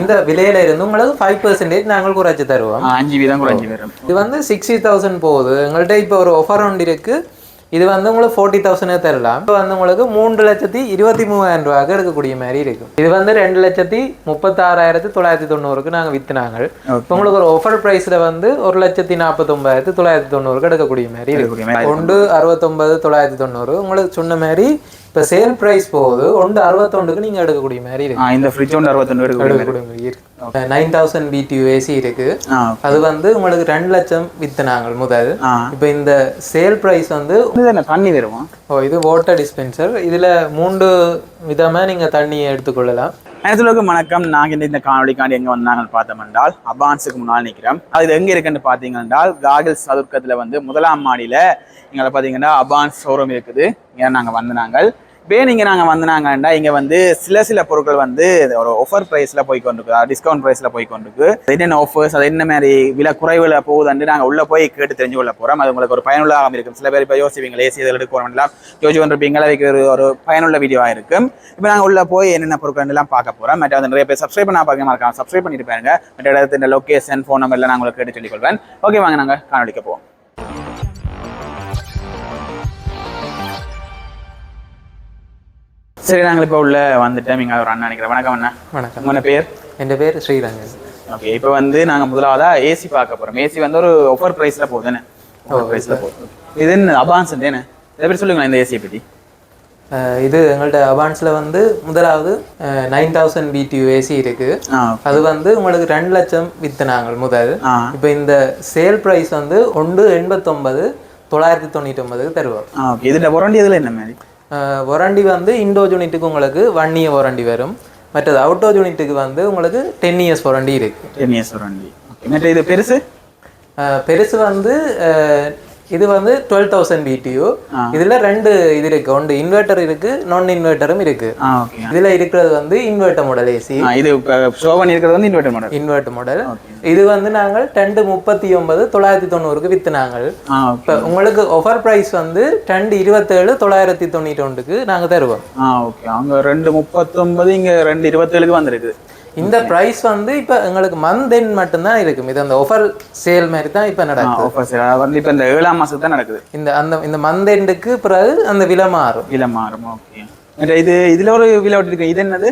இந்த விலையில இருந்து உங்களுக்கு ஃபைவ் பர்சன்டேஜ் நாங்கள் குறைச்சி தருவோம். அஞ்சு வீதம் குறைஞ்சி வரும் இது வந்து சிக்ஸ்டி தௌசண்ட் போகுது. எங்கள்கிட்ட இப்போ ஒரு ஆஃபர் ஒன்று இருக்கு. இது வந்து உங்களுக்கு ஃபோர்ட்டி தௌசண்டே தரலாம். இப்போ வந்து உங்களுக்கு மூன்று லட்சத்தி இருபத்தி மூவாயிரம் ரூபாய்க்கு எடுக்கக்கூடிய மாதிரி இருக்கும் இது வந்து ரெண்டு லட்சத்தி முப்பத்தாறாயிரத்தி தொள்ளாயிரத்தி தொண்ணூறுக்கு நாங்கள் வித்துனாங்க. இப்போ உங்களுக்கு ஒரு ஆஃபர் ப்ரைஸில் வந்து ஒரு லட்சத்தி நாற்பத்தொம்பதாயிரத்தி தொள்ளாயிரத்தி தொண்ணூறுக்கு எடுக்கக்கூடிய மாதிரி இருக்கும் ஒன்று அறுபத்தொம்பது தொள்ளாயிரத்தி தொண்ணூறு. உங்களுக்கு சொன்ன மாதிரி இப்போ சேல் ப்ரைஸ் போகுது. ஒன்று அறுபத்தொண்டுக்கு நீங்கள் எடுக்கக்கூடிய மாதிரி இருக்கு. இந்த ஃப்ரிட்ஜ் ஒன்று அறுபத்தொன்று எடுக்கக்கூடிய மாதிரி இருக்கு. நைன் தௌசண்ட் பிடியூ ஏசி இருக்கு. அது வந்து உங்களுக்கு ரெண்டு லட்சம் வித்துனாங்க முதல். இப்போ இந்த சேல் பிரைஸ் வந்து தண்ணி வருமா ஓ இது வாட்டர் டிஸ்பென்சர் இதுல மூன்று விதமாக நீங்கள் தண்ணியை எடுத்துக்கொள்ளலாம். அனைத்துலகம் வணக்கம். நாங்கள் இந்த இந்த காணொலிக்காண்டி எங்கே வந்தாங்கன்னு பார்த்தோம் என்றால் அபான்ஸுக்கு முன்னால் நிற்கிறோம் அது எங்கே இருக்குன்னு பார்த்தீங்கன்னா காகில் சதுர்க்கத்தில் வந்து முதலாம் மாடியில் எங்களை பார்த்தீங்கன்னா அபான்ஸ் ஷோரூம் இருக்குது. இங்கே நாங்கள் வந்து பேனிங்க இங்கே நாங்கள் வந்தாங்கன்னா இங்கே வந்து சில சில பொருட்கள் வந்து ஒரு ஆஃபர் ப்ரைஸில் போய் கொண்டிருக்கு. டிஸ்கவுண்ட் ப்ரைஸில் போய் கொண்டிருக்கு. என்னென்ன ஆஃபர்ஸ் அது என்ன மாதிரி விலை குறைவில் போகுதுன்னு நாங்கள் உள்ளே போய் கேட்டு தெரிஞ்சு கொள்ள போகிறோம் அது உங்களுக்கு ஒரு பயனுள்ளதாக இருக்கும். சில பேர் இப்போ யோசிப்பீங்க ஏசி இதில் எடுக்கணும்லாம் யோசிச்சு கொண்டிருப்பீங்க. அதுக்கு ஒரு ஒரு பயனுள்ள வீடியோவாக இருக்கும். இப்போ நாங்கள் உள்ளே போய் என்னென்ன பொருட்கள் எல்லாம் பார்க்க போகிறோம் மற்ற வந்து நிறைய பேர் சப்ஸ்கிரைப் பண்ண பார்க்க மறக்காம சப்ஸ்கிரைப் பண்ணிட்டு பாருங்க. மற்ற இடத்துல லொக்கேஷன் ஃபோன் நம்பர்லாம் நான் உங்களுக்கு கேட்டு சொல்லிக்கொள்வேன் ஓகே வாங்க நாங்கள் காணொலிக்க போவோம். சரி நாங்கள் இப்போ உள்ள வந்துட்டோம். இங்கே ஒரு அண்ணா நினைக்கிறேன். வணக்கம் அண்ணா. வணக்கம். உங்களோட பேர்? என் பேர் ஸ்ரீரங்கன் ஓகே இப்போ வந்து நாங்கள் முதலாவதாக ஏசி பார்க்க போகிறோம் ஏசி வந்து ஒரு ஆஃபர் ப்ரைஸில் போகுதுன்னு ஆஃபர் ப்ரைஸில் போகுது. இது என்ன? அபான்ஸ் என்ன? சில பேர் சொல்லுங்களேன் இந்த ஏசியை பற்றி இது எங்கள்கிட்ட அவான்ஸில் வந்து முதலாவது நைன் தௌசண்ட் பிடியூ ஏசி இருக்கு. அது வந்து உங்களுக்கு ரெண்டு லட்சம் வித்துனாங்க முதல். இப்போ இந்த சேல் பிரைஸ் வந்து ஒன்று எண்பத்தொன்பது தொள்ளாயிரத்தி தொண்ணூற்றி ஒன்பதுக்கு தருவோம் இதில் இதில் என்ன மாதிரி? வாரண்டி வந்து இண்டோ யூனிட்டுக்கு உங்களுக்கு ஒன் இயர் வாரண்டி வரும். மற்றது அவுட்டோ யூனிட்டுக்கு வந்து உங்களுக்கு டென் இயர்ஸ் வாரண்டி இருக்கு. Ten years warranty. ஓகே மற்ற இது பெருசு? பெருசு வந்து இது வந்து டுவெல் தௌசண்ட் பிடியூ. இதுல ரெண்டு இது இருக்கு. ஒன்று இன்வெர்ட்டர் இருக்கு நான் இன்வெர்ட்டரும் இருக்கு இதுல இருக்கிறது வந்து இன்வெர்ட்டர் மாடல் ஏசி இது ஷோ பண்ணியிருக்கிறது வந்து இன்வெர்டர் மாடல் இன்வெர்ட்டர் மாடல் இது வந்து நாங்கள் ரெண்டு முப்பத்தி ஒன்பது தொள்ளாயிரத்தி தொண்ணூறுக்கு வித்துனாங்க ஆ ஓகே இப்போ உங்களுக்கு ஆஃபர் ப்ரைஸ் வந்து ரெண்டு இருபத்தேழு தொள்ளாயிரத்தி தொண்ணூற்றி ஒன்றுக்கு நாங்கள் தருவோம். ஓகே அங்கே ரெண்டு முப்பத்தொன்பது இங்கே ரெண்டு இருபத்தேழுக்கு வந்திருக்கு. இந்த ப்ரைஸ் வந்து இப்போ எங்களுக்கு மந்த் எண்ட் மட்டும்தான் இருக்கும். இது அந்த ஆஃபர் சேல் மாதிரி தான் இப்போ நடக்குது. ஓஃபர் சார் வந்து இப்போ இந்த ஏழாம் மாதத்துக்கு தான் நடக்குது. இந்த அந்த இந்த மந்த் எண்டுக்கு பிறகு அந்த விலை மாறும். விலை மாறும். ஓகே இது இதில் ஒரு விலை விட்டுருக்கு. இது என்னது?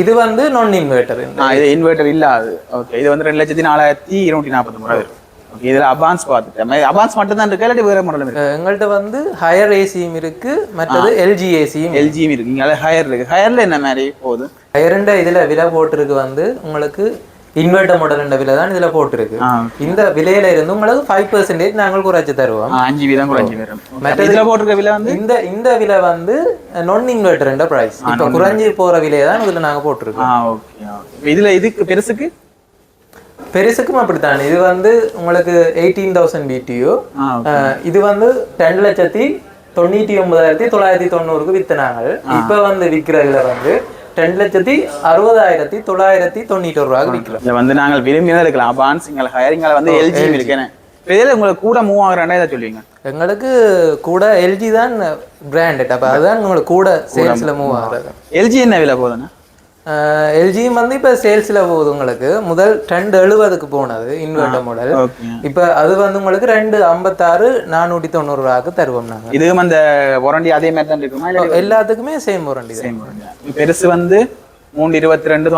இது வந்து நான் இன்வெர்ட்டர் இது இன்வெர்டர் இல்லாது. ஓகே இது வந்து ரெண்டு லட்சத்தி நாலாயிரத்தி இருநூற்றி நாற்பத்தி மூணு வரும் ஓகே இதில் அபான்ஸ் பார்த்துட்டேன் அபான்ஸ் மட்டும் தான் இருக்கா இல்லாட்டி வேறு மாடலும் இருக்கு? எங்கள்கிட்ட வந்து ஹையர் ஏசியும் இருக்கு மற்றது எல்ஜி ஏசியும் எல்ஜியும் இருக்கு. இங்கே ஹையர் இருக்கு. ஹையரில் என்ன மாதிரி போகுது? ஹையர்ண்ட இதில் விலை போட்டிருக்கு வந்து உங்களுக்கு இன்வெர்ட்டர் மாடல் விலை தான் இதில் போட்டிருக்கு. இந்த விலையில இருந்து உங்களுக்கு ஃபைவ் பர்சன்டேஜ் நாங்கள் குறைச்சி தருவோம். அஞ்சு வீதம் கூட அஞ்சு வரும் மற்றது- இதில் போட்டிருக்க விலை வந்து? இந்த இந்த விலை வந்து நான் இன்வெர்ட்டர் பிரைஸ் இப்போ குறைஞ்சி போற விலையை தான் இதுல நாங்க போட்டிருக்கோம். இதில் இதுக்கு பெருசுக்கு? பெருசுக்கும் அப்படித்தான். இது வந்து உங்களுக்கு எயிட்டீன் தௌசண்ட் பிடியூ இது வந்து ரெண்டு லட்சத்தி தொண்ணூத்தி ஒன்பதாயிரத்தி தொள்ளாயிரத்தி தொண்ணூறுக்கு வித்துனாங்க. இப்ப வந்து விற்கிறதுல வந்து ரெண்டு லட்சத்தி அறுபதாயிரத்தி தொள்ளாயிரத்தி தொண்ணூற்றி ஒரு ரூபாய்க்கு விற்கிறோம் இதை வந்து நாங்கள் விரும்பி தான் இருக்கலாம் அபான்ஸ் இங்கே ஹையரிங்கால வந்து எல்ஜி இருக்கேன் இப்போ இதில் உங்களுக்கு கூட மூவ் ஆகுறாண்டா இதை சொல்லுவீங்க? எங்களுக்கு கூட எல்ஜி தான் பிராண்டட் அப்ப அதுதான் உங்களுக்கு கூட சேல்ஸ்ல மூவ் ஆகுறது. எல்ஜி என்ன விலை போகுதுண்ணா? எல்ஜியும் வந்து இப்போ சேல்ஸில் போகுது உங்களுக்கு. முதல் ரெண்டு எழுபதுக்கு போனது இன்வெர்டர் மாடல் இப்போ அது வந்து உங்களுக்கு ரெண்டு ஐம்பத்தாறு நானூற்றி தொண்ணூறு ரூபாய்க்கு தருவோம் நாங்கள் இதுவும் அந்த வாரண்டி அதே மாதிரி தான் இருக்குமா? எல்லாத்துக்குமே சேம் வாரண்டி தான். சேம் வாரண்டி பெருசு வந்து மூணு இருபத்தி ரெண்டு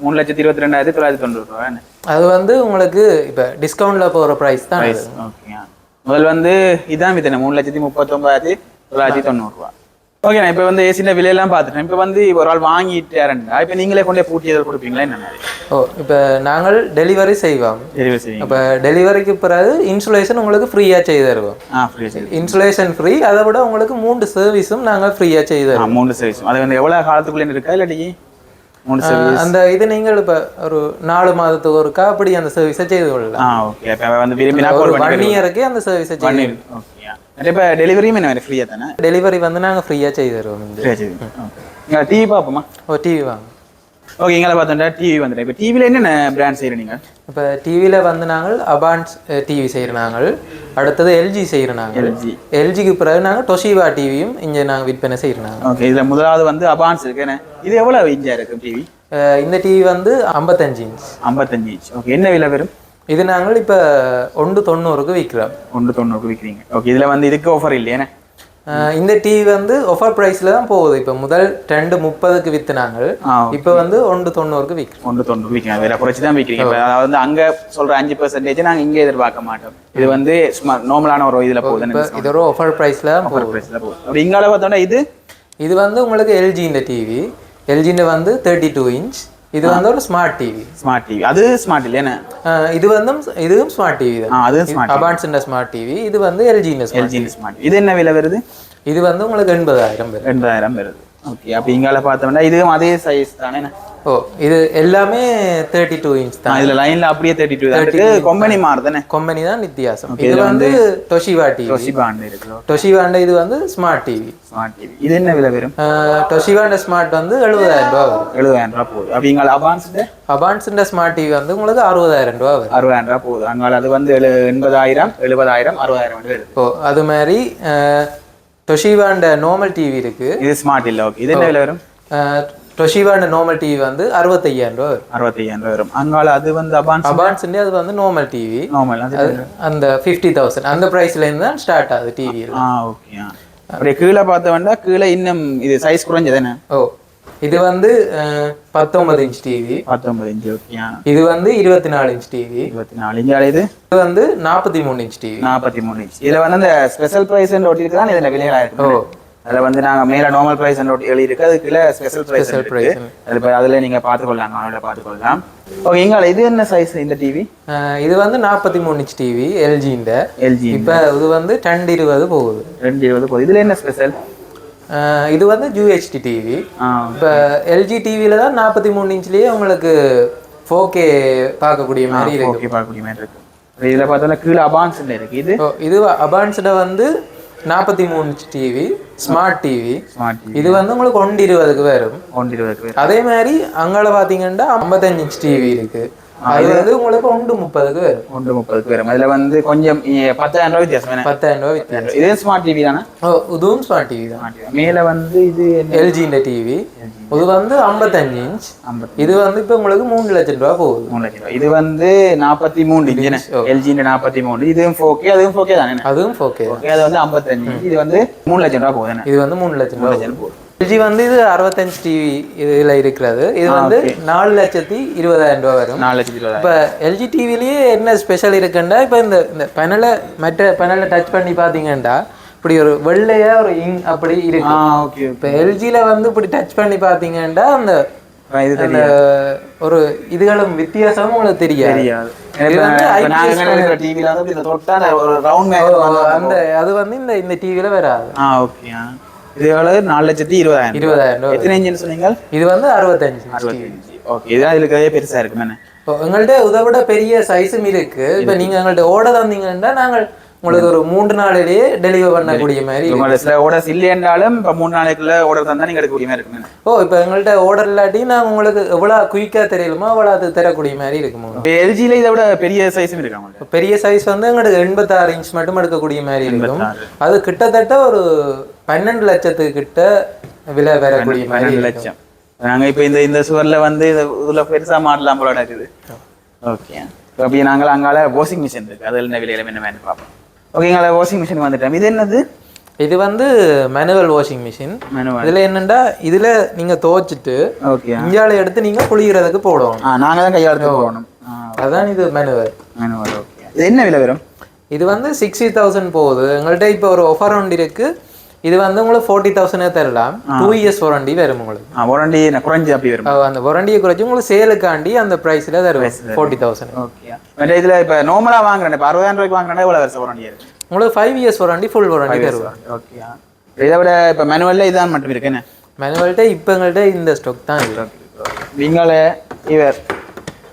மூணு லட்சத்தி இருபத்தி ரெண்டாயிரத்தி தொள்ளாயிரத்தி தொண்ணூறு ரூபா அது வந்து உங்களுக்கு இப்போ டிஸ்கவுண்ட்ல போகிற ப்ரைஸ் தான் முதல் வந்து இதான் வித்தனை மூணு லட்சத்தி முப்பத்தொன்பதாயிரத்தி தொள்ளாயிரத்தி தொண்ணூறுரூவா ஓகே நான் இப்போ வந்து ஏசியில் விலையெல்லாம் பார்த்துட்டேன். இப்போ வந்து ஒரு ஆள் வாங்கிட்டாருண்டா இப்போ நீங்களே கொண்டே பூட்டி எதாவது கொடுப்பீங்களா? என்ன ஓ இப்போ நாங்கள் டெலிவரி செய்வோம். டெலிவரி செய்யுங்க இப்போ டெலிவரிக்கு பிறகு இன்சுலேஷன் உங்களுக்கு ஃப்ரீயாக செய்து தருவோம். ஆ ஃப்ரீ செய்யுங்க இன்சுலேஷன் ஃப்ரீ அதை விட உங்களுக்கு மூன்று சர்வீஸும் நாங்கள் ஃப்ரீயாக செய்து தருவோம். மூணு சர்வீஸ் அது வந்து எவ்வளோ காலத்துக்குள்ளே இருக்கா இல்லாட்டி மூணு சர்வீஸ் அந்த இது நீங்கள் இப்போ ஒரு நாலு மாதத்துக்கு ஒருக்கா அப்படி அந்த சர்வீஸை செய்து கொள்ளலாம். ஓகே இப்போ வந்து விரும்பினா ஒன் இயருக்கே அந்த சர்வீஸை ஓகே இப்போ டெலிவரியும் என்ன ஃப்ரீயாக தானே? டெலிவரி வந்து நாங்கள் ஃப்ரீயாக செய்து தருவோம் இங்கே. டிவி பார்ப்போமா? ஓ டிவி வாங்க. ஓகே இங்கே பார்த்தோம்னா டிவி வந்துட்டு இப்போ டிவியில் என்னென்ன பிராண்ட் செய்கிறீங்க நீங்கள் இப்போ டிவியில் வந்து நாங்கள் அபான்ஸ் டிவி செய்கிற நாங்கள். அடுத்தது எல்ஜி செய்கிற நாங்கள். எல்ஜி எல்ஜிக்கு பிறகு நாங்கள் டொஷிவா டிவியும் இங்கே நாங்கள் விற்பனை செய்கிற நாங்கள். ஓகே இதில் முதலாவது வந்து அபான்ஸ் இருக்கு. என்ன? இது எவ்வளோ இன்ச்சாக இருக்கு டிவி இந்த டிவி வந்து ஐம்பத்தஞ்சு இன்ச் ஐம்பத்தஞ்சு இன்ச் ஓகே என்ன விலை வரும்? இது நாங்கள் இப்போ ஒன்று தொண்ணூறுக்கு விற்கிறோம் ஒன்று தொண்ணூறு விற்கிறீங்க ஓகே இதில் வந்து இதுக்கு ஆஃபர் இல்லையானே இந்த டிவி வந்து ஆஃபர் ப்ரைஸில் தான் போகுது. இப்போ முதல் ரெண்டு முப்பதுக்கு விற்று நாங்கள் ஆ இப்போ வந்து ஒன்று தொண்ணூறுக்கு விற்கிறோம் ஒன்று தொண்ணூறு விற்கிறீங்க விலை குறைச்சி தான் விற்கிறீங்க அதாவது அங்கே சொல்கிற அஞ்சு பர்சன்டேஜ் நாங்கள் இங்கே எதிர்பார்க்க மாட்டோம். இது வந்து சும்மா நார்மலான ஒரு இதில் இப்போ இது ஒரு ஆஃபர் ப்ரைஸில் தான் போகுது. ப்ரைஸில் போகுது. அப்படி இங்கால பார்த்தோன்னா இது? இது வந்து உங்களுக்கு எல்ஜி இந்த டிவி எல்ஜிஇந்த வந்து தேர்ட்டி டூ இன்ச் இது வந்து ஒரு ஸ்மார்ட் டிவி ஸ்மார்ட் டிவி அது ஸ்மார்ட் இல்லையானே இது வந்து இதுவும் ஸ்மார்ட் டிவி தான். அது ஸ்மார்ட் அபான்ஸ் ஸ்மார்ட் டிவி இது வந்து எல்ஜி இந்த ஸ்மார்ட் இது என்ன விலை வருது? இது வந்து உங்களுக்கு எண்பதாயிரம் ரெண்டாயிரம் வருது. ஓகே அப்போ இங்கால பார்த்தோம்னா இதுவும் அதே சைஸ் தானே ஓ இது எல்லாமே தேர்ட்டி டூ இன்ச் தான் இதுல லைன்ல அப்படியே தேர்ட்டி டூ தான். கம்பெனி மாறுதானே கம்பெனி தான் வித்தியாசம். இது வந்து டொஷிவா டிவி டொசிபாண்ட் இருக்கு. டொஷிவாண்ட இது வந்து ஸ்மார்ட் டிவி ஸ்மார்ட் டிவி இது என்ன விலை வரும்? டொஷிவாண்ட ஸ்மார்ட் வந்து எழுபதாயிரம் ரூபா வரும். எழுபதாயிரம் ரூபா போகுது. அப்போ இங்கால அபான்ஸ்டு அபான்ஸ்ன்ற ஸ்மார்ட் டிவி வந்து உங்களுக்கு அறுபதாயிரம் ரூபா வரும். அறுபதாயிரம் ரூபா போகுது. அங்கால அது வந்து எண்பதாயிரம் எழுபதாயிரம் அறுபதாயிரம் ஓ அது மாதிரி டொஷிவாண்ட நார்மல் டிவி இருக்கு. இது ஸ்மார்ட் இல்லை. ஓகே இது என்ன விலை வரும்? டொஷிவாண்ட நார்மல் டிவி வந்து அறுபத்தையாயிரம் ரூபா வரும். அறுபத்தையாயிரம் ரூபா வரும். அங்கால அது வந்து அபான்ஸ் அபான்ஸ் அது வந்து நார்மல் டிவி நார்மல் அந்த ஃபிஃப்டி தௌசண்ட் அந்த ப்ரைஸ்ல இருந்து தான் ஸ்டார்ட் ஆகுது டிவி ஆ ஓகே அப்படியே கீழே பார்த்த வேண்டாம் கீழே இன்னும் இது சைஸ் குறைஞ்சதானே ஓ இது வந்து பத்தொன்பது இன்ச் டிவி பத்தொன்பது இன்ச்சு ஓகே இது வந்து இருபத்தி நாலு இன்ச் டிவி இருபத்தி நாலு இங்கால இது? இது வந்து நாற்பத்தி மூணு இன்ச் டிவி நாற்பத்தி மூணு இன்ச் இதுல வந்து அந்த ஸ்பெஷல் பிரைஸ் ஒட்டிருக்கு தான் இதுல இருக்கு ஓ அதுல வந்து நாங்க மேல நார்மல் பிரைஸ் ஒட்டி எழுதி இருக்கு. அது கீழே ஸ்பெஷல் பிரைஸ். அது இப்ப அதுல நீங்க பாத்துக்கொள்ளலாம் அவனோட பாத்துக்கொள்ளலாம் ஓகே இங்கால இது என்ன சைஸ் இந்த டிவி இது வந்து நாற்பத்தி மூணு இன்ச் டிவி எல்ஜிஇந்த எல்ஜி இப்போ இது வந்து ரெண்டு இருபது போகுது. ரெண்டு இருபது போகுது. இதுல என்ன ஸ்பெஷல் இது வந்து யூஹெச்டி டிவி இப்போ எல்ஜி டிவியில தான் நாற்பத்தி மூணு இன்ச்லேயே உங்களுக்கு ஃபோர் கே பார்க்கக்கூடிய மாதிரி இருக்கு. பார்க்கக்கூடிய மாதிரி இருக்கு. இதுல பார்த்தோம்னா கீழே அபான்ஸ் இருக்கு. இது? இது அபான்ஸ்ட வந்து நாற்பத்தி மூணு inch TV smart TV smart TV இது வந்து உங்களுக்கு ஒன்று இருபதுக்கு வரும் ஒன்று இருபதுக்கு வரும். அதே மாதிரி அங்கால பார்த்தீங்கன்னா ஐம்பத்தஞ்சு இன்ச் டிவி இருக்கு அது வந்து உங்களுக்கு ஒன்று முப்பதுக்கு வரும் ஒன்று முப்பதுக்கு வரும் அதுல வந்து கொஞ்சம் பத்தாயிரம் ரூபாய் வித்தியாசம்? பத்தாயிரம் ரூபாய் வித்தியாசம் இதே ஸ்மார்ட் டிவி தானே ஓ இதுவும் ஸ்மார்ட் டிவி தான் Smart TV. மேல வந்து இது எல்ஜின்ற டிவி இது வந்து ஐம்பத்தஞ்சு இன்ச் இது வந்து இப்போ உங்களுக்கு மூணு லட்சம் ரூபா போகுது மூணு லட்சம் இது வந்து நாற்பத்தி மூணு இன்ச் எல்ஜி நாற்பத்தி மூணு இதுவும் ஃபோக்கே அதுவும் ஃபோக்கே தானே அதுவும் ஓகே அது வந்து ஐம்பத்தஞ்சு இது வந்து மூணு லட்சம் ரூபாய் போகுது இது வந்து மூணு லட்சம் ரூபா போகுது எல்ஜி வந்து இது அறுபத்தஞ்சு டிவி இதுல இருக்கிறது. இது வந்து நாலு லட்சத்தி இருபதாயிரம் ரூபா வரும். நாலு லட்சத்தி இருபதாயிரம். இப்போ எல்ஜி டிவிலேயே என்ன ஸ்பெஷல் இருக்குன்னா இப்போ இந்த இந்த பெனலை மற்ற பெனலை டச் பண்ணி பார்த்தீங்கன்னா இப்படி ஒரு வெள்ளையா ஒரு இங் அப்படி இருக்கு. ஓகே இப்போ எல்ஜியில் வந்து இப்படி டச் பண்ணி பார்த்தீங்கன்னா அந்த இது ஒரு இதுகளும் வித்தியாசமும் உங்களுக்கு தெரியாது. அந்த அது வந்து இந்த இந்த டிவியில் வராது. ஆ ஓகே இது எவ்வளவு? நாலு லட்சத்தி இருபதாயிரம். இருபதாயிரம் ரூபா எத்தனை இன்ஜின் சொன்னீங்க? இது வந்து அறுபத்தஞ்சு அறுபத்தஞ்சு. ஓகே இதான் இதுக்கு பெருசா இருக்கு என்ன? எங்கள்கிட்ட இதை விட பெரிய சைஸும் இருக்கு. இப்போ நீங்க எங்கள்கிட்ட ஓட தந்தீங்கன்னா நாங்கள் உங்களுக்கு ஒரு மூன்று நாளிலேயே டெலிவர் பண்ணக்கூடிய மாதிரி சில ஆர்டர்ஸ் இல்லைன்றாலும் இப்போ மூணு நாளைக்குள்ள ஆர்டர் தந்தா நீங்க எடுக்கக்கூடிய மாதிரி இருக்குங்க. ஓ இப்போ எங்கள்கிட்ட ஓர்டர் இல்லாட்டி நாங்கள் உங்களுக்கு எவ்வளோ குயிக்காக தெரியலுமோ அவ்வளோ அது தரக்கூடிய மாதிரி இருக்குமோ? இப்போ எல்ஜியில் இதை விட பெரிய சைஸும் இருக்கு அவங்கள்ட்ட இப்போ பெரிய சைஸ் வந்து எங்களுக்கு எண்பத்தாறு இன்ச் மட்டும் எடுக்கக்கூடிய மாதிரி இருக்கும். அது கிட்டத்தட்ட ஒரு பன்னெண்டு லட்சத்துக்கு கிட்ட விலை வரக்கூடிய மாதிரி லட்சம். நாங்க இப்போ இந்த இந்த சுவர்ல வந்து இது இதுல பெருசா மாடலாம் போல இருக்குது. ஓகே அப்படியே நாங்கள் அங்கால வாஷிங் மிஷின் இருக்கு. அதில் என்ன விலையில என்ன வேணும் பார்ப்போம். ஓகேங்களா வாஷிங் மிஷின் வந்துட்டோம். இது என்னது? இது வந்து மேனுவல் வாஷிங் மிஷின் இதுல என்னண்டா? இதுல நீங்க துவைச்சிட்டு இஞ்சால எடுத்து நீங்க குளிக்கிறதுக்கு போடணும். நாங்க தான் கையாளுக்கு போகணும் அதான் இது மேனுவல் மேனுவல் ஓகே இது என்ன விலை வரும்? இது வந்து சிக்ஸ்டி தௌசண்ட் போகுது. எங்கள்கிட்ட இப்போ ஒரு ஆஃபர் ஒன்று இருக்கு. இது வந்து உங்களுக்கு ஃபோர்ட்டி தௌசண்டே தரலாம். டூ இயர்ஸ் வாரண்டி வரும் உங்களுக்கு. வாரண்டி குறைஞ்சி அப்படி வரும். அந்த வாரண்டியை குறைச்சி உங்களுக்கு சேலுக்காண்டி அந்த ப்ரைஸில் தருவேன் ஃபோர்ட்டி தௌசண்ட் ஓகே இதுல இப்போ நார்மலா வாங்குறேன். இப்போ அறுபதாயிரம் ரூபாய்க்கு வாங்குறேன் எவ்வளவு வருஷம் வாரண்டி இருக்கு? உங்களுக்கு five years warranty full warranty தருவேன் ஓகே இதை விட இப்போ மேனுவல்ல இதான் மட்டும் இருக்கு என்ன? மேனுவல்கிட்ட இப்போ எங்கள்கிட்ட இந்த ஸ்டாக் தான் இருக்கு. நீங்கள இவர்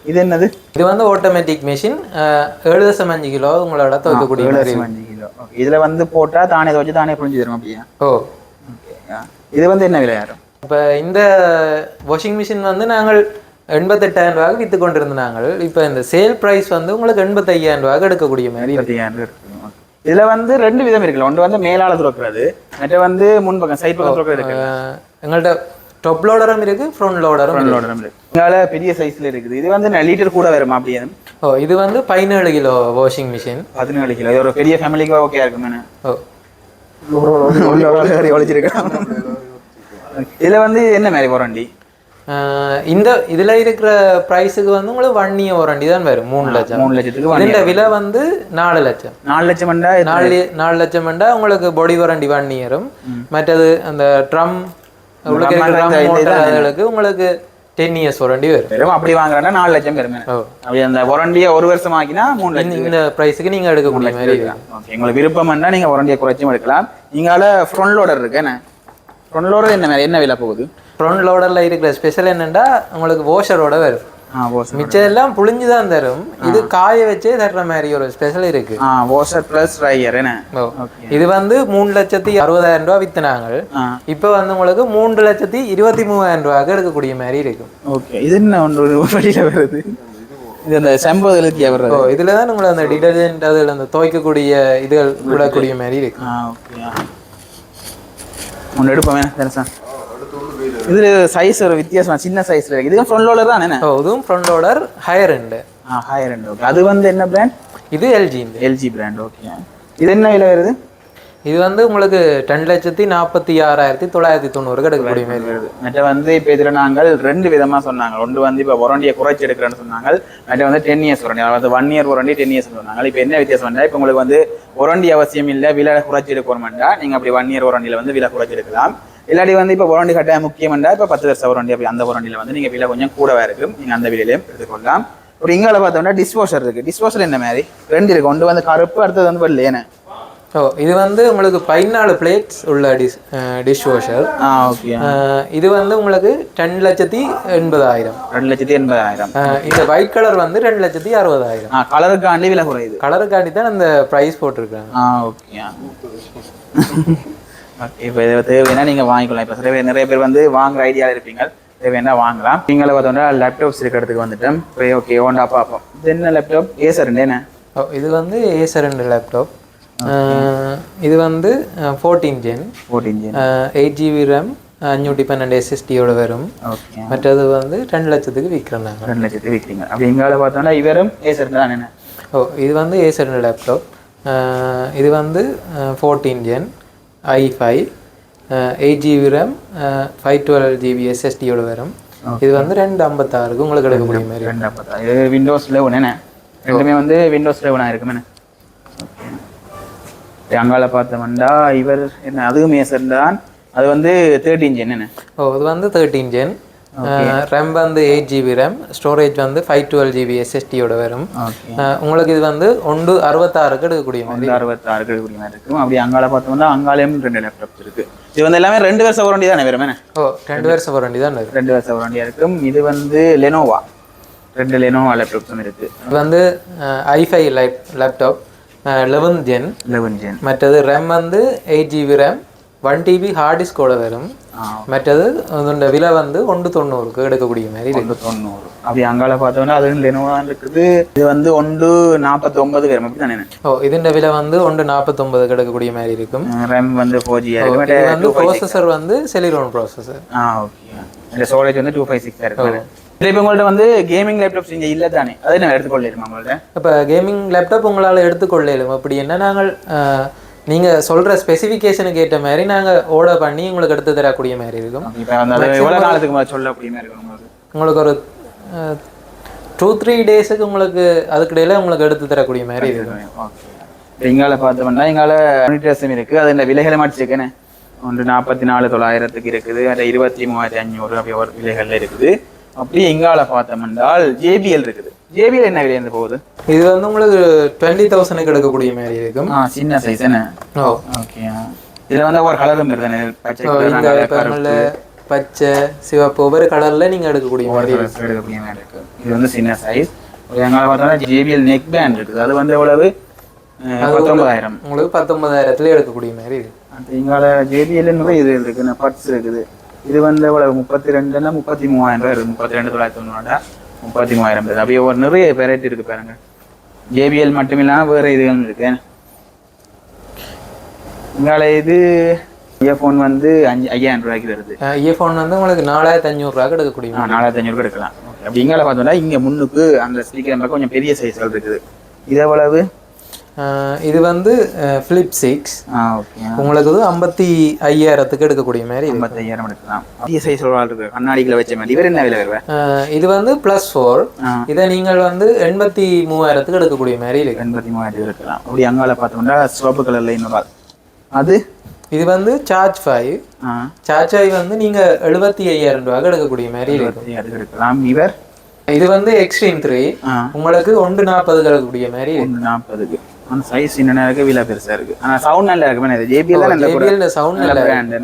இது என்னது? இது வந்து ஆட்டோமேட்டிக் மிஷின் ஏழு தசம் அஞ்சு கிலோ உங்களோட துவைக்கக்கூடிய மாதிரி இருக்கு. அஞ்சு கிலோ. இதுல வந்து போட்டா தானே துவச்சு தானே புரிஞ்சு தரும் அப்படியா ஓ இது வந்து என்ன விலை யாரும் இப்போ இந்த வாஷிங் மிஷின் வந்து நாங்கள் எண்பத்தெட்டாயிரம் ரூபாய்க்கு விற்று கொண்டிருந்த நாங்கள். இப்போ இந்த சேல் ப்ரைஸ் வந்து உங்களுக்கு எண்பத்தையாயிரம் ரூபாய்க்கு எடுக்கக்கூடிய மாதிரி இருக்கு இதுல வந்து ரெண்டு விதம் இருக்குல்ல. ஒன்று வந்து மேலால துறக்கிறது மற்ற வந்து முன்பக்கம் சைட் பக்கம் துறக்கிறது எங்கள்கிட்ட டாப் லோடரும் இருக்கு ஃப்ரண்ட் லோடரும் ஃப்ரண்ட் லோடரும் இருக்கு. இங்கால பெரிய சைஸ்ல இருக்குது. இது வந்து லிட்டர் கூட வருமா அப்படியே? ஓ இது வந்து பதினேழு கிலோ வாஷிங் மிஷின் பதினேழு கிலோ. இது ஒரு பெரிய ஃபேமிலிக்கு ஓகே இருக்குமே ஓ. ஒழிச்சிருக்கான் இதுல வந்து என்ன மாதிரி வாரண்டி ஆஹ் இந்த இதுல இருக்கிற பிரைஸுக்கு வந்து உங்களுக்கு ஒன் இயர் வாரண்டி தான் வரும் மூணு லட்சம். மூணு லட்சத்துக்கு இந்த விலை வந்து நாலு லட்சம். நாலு லட்சம் நாலு நாலு லட்சம் உங்களுக்கு பாடி வாரண்டி ஒன் இயரும் மற்றது அந்த ட்ரம் உங்களுக்கு உங்களுக்கு டென் இயர்ஸ் வாரண்டி வரும். அப்படி வாங்குறேன்னா நாலு லட்சம் பெருமை அப்படி அந்த வாரண்டியை ஒரு வருஷம் ஆக்கினா மூணு லட்சம் இந்த- பிரைஸுக்கு நீங்க எடுக்கக்கூடிய மாதிரி. ஓகே உங்களுக்கு விருப்பம் இருந்தா நீங்க வாரண்டியை குறைச்சும் எடுக்கலாம். நீங்கால ஃப்ரண்ட் லோடர் இருக்கு. என்ன? ஃப்ரண்ட் லோடர் என்ன என்ன விலை போகுது? ஃப்ரண்ட் லோடர்ல இருக்கிற ஸ்பெஷல் என்னன்னா உங்களுக்கு வாஷரோட வரும். மிச்சம் எல்லாம் புளிஞ்சு தான் தரும். இது காய வச்சே தர்ற மாதிரி ஒரு ஸ்பெஷல் இருக்கு. வாஷர் ப்ளஸ் ட்ரையர் என்ன? இது வந்து மூணு லட்சத்தி அறுபதாயிரம் ரூபாய் வித்துனாங்க. இப்போ வந்து உங்களுக்கு மூன்று லட்சத்தி இருபத்தி மூவாயிரம் ரூபாய்க்கு எடுக்கக்கூடிய மாதிரி இருக்கும் ஓகே இது என்ன ஒன்று வழியில வருது? இது அந்த செம்பதுலத்தியா ஓ வர்றது? இதுல தான் உங்களுக்கு அந்த டிடர்ஜென்ட் அதில் அந்த துவைக்கக்கூடிய இதுகள் விடக்கூடிய மாதிரி இருக்கு. ஒன்று எடுப்போமே தனுசா இது சைஸ் ஒரு வித்தியாசம் சின்ன சைஸ்ல இருக்கு. இதுவும் ஃப்ரண்ட் லோடர் தான் இதுவும் ஃப்ரண்ட் லோடர் ஹையர் எண்டு ஆ ஹையர் end ஓகே அது வந்து என்ன பிராண்ட் இது எல்ஜி எல்ஜி பிராண்ட் ஓகே இது என்ன விலை வருது? இது வந்து உங்களுக்கு ரெண்டு லட்சத்தி நாற்பத்தி ஆறாயிரத்தி தொள்ளாயிரத்தி தொண்ணூறுக்கு எடுக்கக்கூடிய மாதிரி வருது. மற்ற வந்து இப்போ இதில் நாங்கள் ரெண்டு விதமா சொன்னாங்க. ஒன்று வந்து இப்போ வாரண்டியை குறைச்சி எடுக்கிறேன்னு சொன்னாங்க. மற்ற வந்து டென் இயர்ஸ் வாரண்டி அதாவது one year warranty ten years சொன்னாங்க. இப்போ என்ன வித்தியாசம் வந்தா இப்போ உங்களுக்கு வந்து வாரண்டி அவசியம் இல்லை விலை குறைச்சி எடுக்கணும்டா நீங்கள் அப்படி ஒன் இயர் வாரண்டியில் வந்து விலை குறைச்சி எடுக்கலாம். இல்லாட்டி வந்து இப்போ வாரண்டி கட்டாயம் முக்கியம்டா இப்போ பத்து வருஷம் வாரண்டி அப்படி அந்த வாரண்டியில் வந்து நீங்கள் விலை கொஞ்சம் கூடவே இருக்கும். நீங்கள் அந்த விலையிலையும் எடுத்துக்கொள்ளலாம். ஒரு இங்கால பார்த்தோம்னா டிஸ்போசர் இருக்கு. டிஸ்போசர் என்ன மாதிரி? ரெண்டு இருக்கு. ஒன்று வந்து கருப்பு அடுத்தது வந்து வெள்ளையனே ஓ இது வந்து உங்களுக்கு பதினாலு பிளேட்ஸ் உள்ள டிஷ் டிஷ் வாஷர் ஆ ஓகே இது வந்து உங்களுக்கு ரெண்டு லட்சத்தி எண்பதாயிரம். ரெண்டு லட்சத்தி எண்பதாயிரம். இந்த ஒயிட் கலர் வந்து ரெண்டு லட்சத்தி அறுபதாயிரம். ஆ கலருக்காண்டி விலை குறையுது. கலருக்காண்டி தான் அந்த ப்ரைஸ் போட்டிருக்காங்க ஆ ஓகே இப்போ இதை தேவைன்னா நீங்கள் வாங்கிக்கலாம் இப்போ சில நிறைய பேர் வந்து வாங்குற ஐடியாவில் இருப்பீங்க. தேவைன்னா வாங்கலாம். நீங்கள பார்த்தோம்னா லேப்டாப்ஸ் இருக்கிறதுக்கு வந்துட்டோம் இப்போ ஓகே ஓண்டா பார்ப்போம். இது என்ன லேப்டாப் ஏசர் என்ன? ஓ இது வந்து ஏசர் ரெண்டு லேப்டாப் இது வந்து fourteen gen fourteen G eight GB RAM அஞ்சூற்றி பன்னெண்டு எஸ்எஸ்டியோட வரும். ஓகே மற்றது வந்து ரெண்டு லட்சத்துக்கு விற்கிறோம் நாங்கள் ரெண்டு லட்சத்துக்கு விற்கிறீங்க அப்படி எங்கால பார்த்தோம்னா இவரும் ஏசர் தான் என்ன? ஓ இது வந்து ஏசர் ரெண்டு லேப்டாப் இது வந்து fourteen gen i five eight GB RAM five twelve GB எஸ்எஸ்டியோட வரும். இது வந்து ரெண்டு ஐம்பத்தாறுக்கு உங்களுக்கு எடுக்கக்கூடிய மாதிரி ரெண்டு அப்போ இது விண்டோஸ் லெவன் என்ன? ரெண்டுமே வந்து விண்டோஸ் லெவனாக இருக்குமே அங்கால பார்த்தோம்னா இவர் என்ன அதுவும் ஏசர் தான். அது வந்து தேர்ட்டின் ஜி என்ன? ஓ இது வந்து தேர்ட்டீன் ஜென் ரேம் வந்து எயிட் ஜிபி ரேம் ஸ்டோரேஜ் வந்து ஃபைவ் டுவெல் ஜிபி எஸ்எஸ்டியோட வரும். உங்களுக்கு இது வந்து ஒன்று அறுபத்தாறுக்கு எடுக்கக்கூடிய மாதிரி. வந்து அறுபத்தாறு கழுகுடி மாதிரி இருக்கும். அப்படி அங்கால பார்த்தோம்னா அங்காலையும் ரெண்டு லேப்டாப்ஸ் இருக்கு. இது வந்து எல்லாமே ரெண்டு வருஷம் வாரண்டி தானே வேறு ஓ ரெண்டு வருஷம் வாரண்டி தான் ரெண்டு வருஷம் வாரண்டியா இருக்கும். இது வந்து லெனோவா ரெண்டு லெனோவா லேப்டாப்ஸும் இருக்கு. இது வந்து ஐஃபை life laptop eleven gen eleven gen மற்றது ரேம் வந்து eight GB RAM one TB hard டிஸ்கோட வரும். மற்றது அதோட விலை வந்து ஒன்று தொண்ணூறுக்கு எடுக்கக்கூடிய மாதிரி இருக்கு ஒன்று தொண்ணூறு. அப்படி அங்கால பார்த்தோம்னா அதுவும் லெனோவா இருக்குது? இது வந்து ஒன்று நாற்பத்தி ஒன்பது வரும் அப்படி தானே ஓ இதோட விலை வந்து ஒன்று நாற்பத்தொம்பதுக்கு எடுக்கக்கூடிய மாதிரி இருக்கும். ரேம் வந்து ஃபோர் ஜி வந்து ப்ராசஸர் வந்து செலிரோன் ப்ராசஸர் ஆ ஓகே இந்த ஸ்டோரேஜ் வந்து டூ ஃபைவ் சிக்ஸ் இருக்கு. இப்போ உங்கள்ட்ட வந்து கேமிங் லேப்டாப்ஸ் இங்கே இல்லை தானே. அதை நான் எடுத்துக்கொள்ளிருமா உங்கள்ட்ட? இப்போ கேமிங் லேப்டாப் உங்களால் எடுத்துக்கொள்ளலும்? அப்படி என்ன நாங்கள் அஹ், நீங்க சொல்ற ஸ்பெசிஃபிகேஷனுக்கு ஏற்ற மாதிரி நாங்க ஆர்டர் பண்ணி உங்களுக்கு எடுத்து தரக்கூடிய மாதிரி இருக்கும். எவ்வளோ காலத்துக்கு மேலே சொல்ல அப்படியுமே இருக்கும் உங்களுக்கு? ஒரு டூ த்ரீ டேஸுக்கு உங்களுக்கு அதுக்கிடையில உங்களுக்கு எடுத்து தரக்கூடிய மாதிரி இருக்கும். ஓகே எங்கால பார்த்தோம்னா எங்கால மானிட்டர்ஸும் இருக்குது அது இந்த விலைகளை மாட்டிச்சிருக்கேனே ஒன்று நாற்பத்தி நாலு தொள்ளாயிரத்துக்கு இருக்குது. அது இருபத்தி மூவாயிரத்தி அஞ்சூறு அப்படி ஒரு விலைகள்ல இருக்குது. அப்படி எங்கால பார்த்தோம்னால் ஜேபிஎல் இருக்குது. ஜேபிஎல் என்ன விலை போகுது? இது வந்து உங்களுக்கு டுவெண்ட்டி தௌசண்ட்க்கு எடுக்கக்கூடிய மாதிரி இருக்கும். ஆ சின்ன சைஸ் என்ன ஓ. ஓகே இதுல வந்து ஒரு கலரும் இருக்குதானே பச்சை பச்சை சிவப்பு ஒவ்வொரு கலர்ல நீங்க எடுக்கக்கூடிய மாதிரி எடுக்கக்கூடிய மாதிரி இருக்கு இது வந்து சின்ன சைஸ் எங்கால பார்த்தோம்னா ஜேபிஎல் நெக் பேண்ட் இருக்குது. அது வந்து எவ்வளவு? பத்தொன்பதாயிரம். உங்களுக்கு பத்தொன்பதாயிரத்துல எடுக்கக்கூடிய மாதிரி இருக்கு இங்கால ஜேபிஎல் இது இருக்குது. பட்ஸ் இருக்குது. இது வந்து எவ்வளவு? முப்பத்தி ரெண்டுன்னா முப்பத்தி மூவாயிரம் ரூபாய் இருக்குது முப்பத்தி ரெண்டு தொள்ளாயிரத்தி தொண்ணூறுடா முப்பத்தி மூவாயிரம் இருக்குது அப்படியே ஒரு நிறைய வெரைட்டி இருக்கு பாருங்க. ஜேபிஎல் மட்டும் இல்லாமல் வேற இதுகள் இருக்கு. இங்கால இது இயர்ஃபோன் வந்து அஞ்சு ஐயாயிரம் ரூபாய்க்கு வருது. இயர்ஃபோன் வந்து உங்களுக்கு நாலாயிரத்தி அஞ்சூறுரூவாக்கு எடுக்கக்கூடிய ஆ, நாலாயிரத்தி ஐநூறு எடுக்கலாம். ஓகே அப்படி இங்கால பார்த்தோம்னா இங்கே முன்னுக்கு அந்த ஸ்பீக்கர் கொஞ்சம் பெரிய சைஸ்கள் இருக்குது. இது எவ்வளவு? அஹ் இது வந்து ஃபிலிப் சிக்ஸ் உங்களுக்கு வந்து ஐம்பத்தி ஐயாயிரத்துக்கு எடுக்கக்கூடிய மாதிரி இருக்கு. ஐம்பத்தையாயிரம் எடுக்கலாம். சைஸ் இருக்கு. கண்ணாடிகளை வச்ச மாதிரி. இவர் என்ன விலை வருவேன் இது வந்து ப்ளஸ் ஃபோர். இதை நீங்கள் வந்து எண்பத்தி மூவாயிரத்துக்கு எடுக்கக்கூடிய மாதிரி இருக்கு. எண்பத்தி மூவாயிரம் இருக்கலாம் அப்படி அங்கால பார்த்தோம்னா சிவப்பு கலர்ல இன்னொரு அது? இது வந்து சார்ஜ் ஃபைவ் சார்ஜ் ஃபைவ் வந்து நீங்கள் எழுபத்தி ஐயாயிரம் ரூபாய்க்கு எடுக்கக்கூடிய மாதிரி எடுக்கலாம். இவர்? இது வந்து எக்ஸ்ட்ரீம் த்ரீ உங்களுக்கு ஒன்று நாற்பதுக்கு எடுக்கக்கூடிய மாதிரி நாற்பதுக்கு. அந்த சைஸ் என்னென்ன இருக்கு விலை பெருசா இருக்கு. ஆனா சவுண்ட் நல்லா இருக்கு இது ஜேபிஎல் தான் சவுண்ட் நல்ல பிராண்ட்